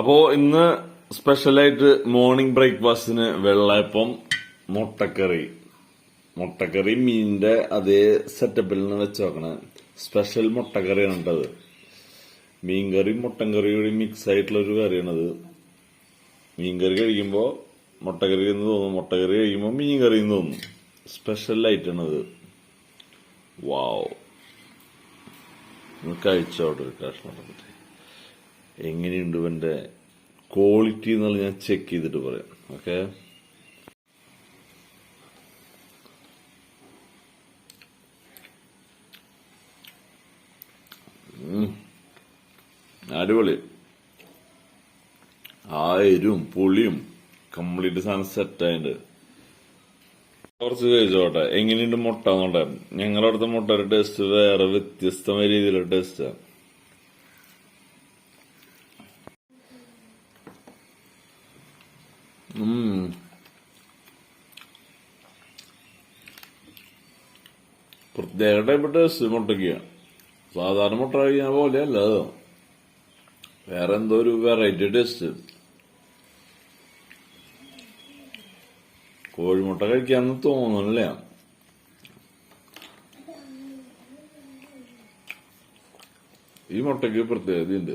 അപ്പോ ഇന്ന് സ്പെഷ്യലായിട്ട് മോർണിംഗ് ബ്രേക്ക്ഫാസ്റ്റിന് വെള്ളയപ്പം മുട്ടക്കറി. മുട്ടക്കറി മീനിന്റെ അതേ സെറ്റപ്പിൽ നിന്ന് വെച്ച് നോക്കണേ സ്പെഷ്യൽ മുട്ടക്കറിയാണ് കേട്ടത് മീൻകറിയും മുട്ടൻകറിയും കൂടി മിക്സ് ആയിട്ടുള്ള ഒരു കറിയാണത് മീൻകറി കഴിക്കുമ്പോ മുട്ടക്കറി എന്ന് തോന്നും മുട്ടക്കറി കഴിക്കുമ്പോ മീൻകറി എന്ന് തോന്നും. സ്പെഷ്യൽ ആയിട്ടാണത് വാവ് കഴിച്ചോട്ടെ കഷ്ണം എടുത്തിട്ട്. എങ്ങനെയുണ്ട് ഇവന്റെ ക്വാളിറ്റി എന്നുള്ളത് ഞാൻ ചെക്ക് ചെയ്തിട്ട് പറയാം. ഓക്കെ അടിപൊളി. ആ എരിവും പുളിയും കംപ്ലീറ്റ് സാധനം സെറ്റ് ആയിട്ട് കുറച്ച് കഴിച്ചോട്ടെ എങ്ങനെയുണ്ട് മുട്ട എന്നോട്ടെ ഞങ്ങളുടെ അടുത്ത മുട്ടയുടെ ടേസ്റ്റ് വേറെ വ്യത്യസ്തമായ രീതിയിലുള്ള ടേസ്റ്റാ പ്രത്യേക ടൈപ്പ് ടേസ്റ്റ് സാധാരണ മുട്ട കഴിക്കാൻ പോലെയല്ല അത്. വേറെ എന്തോ ഒരു വെറൈറ്റി ടേസ്റ്റ് കോഴിമുട്ട കഴിക്കാന്ന് തോന്നണില്ല ഈ മുട്ടയ്ക്ക് പ്രത്യേകതയുണ്ട്.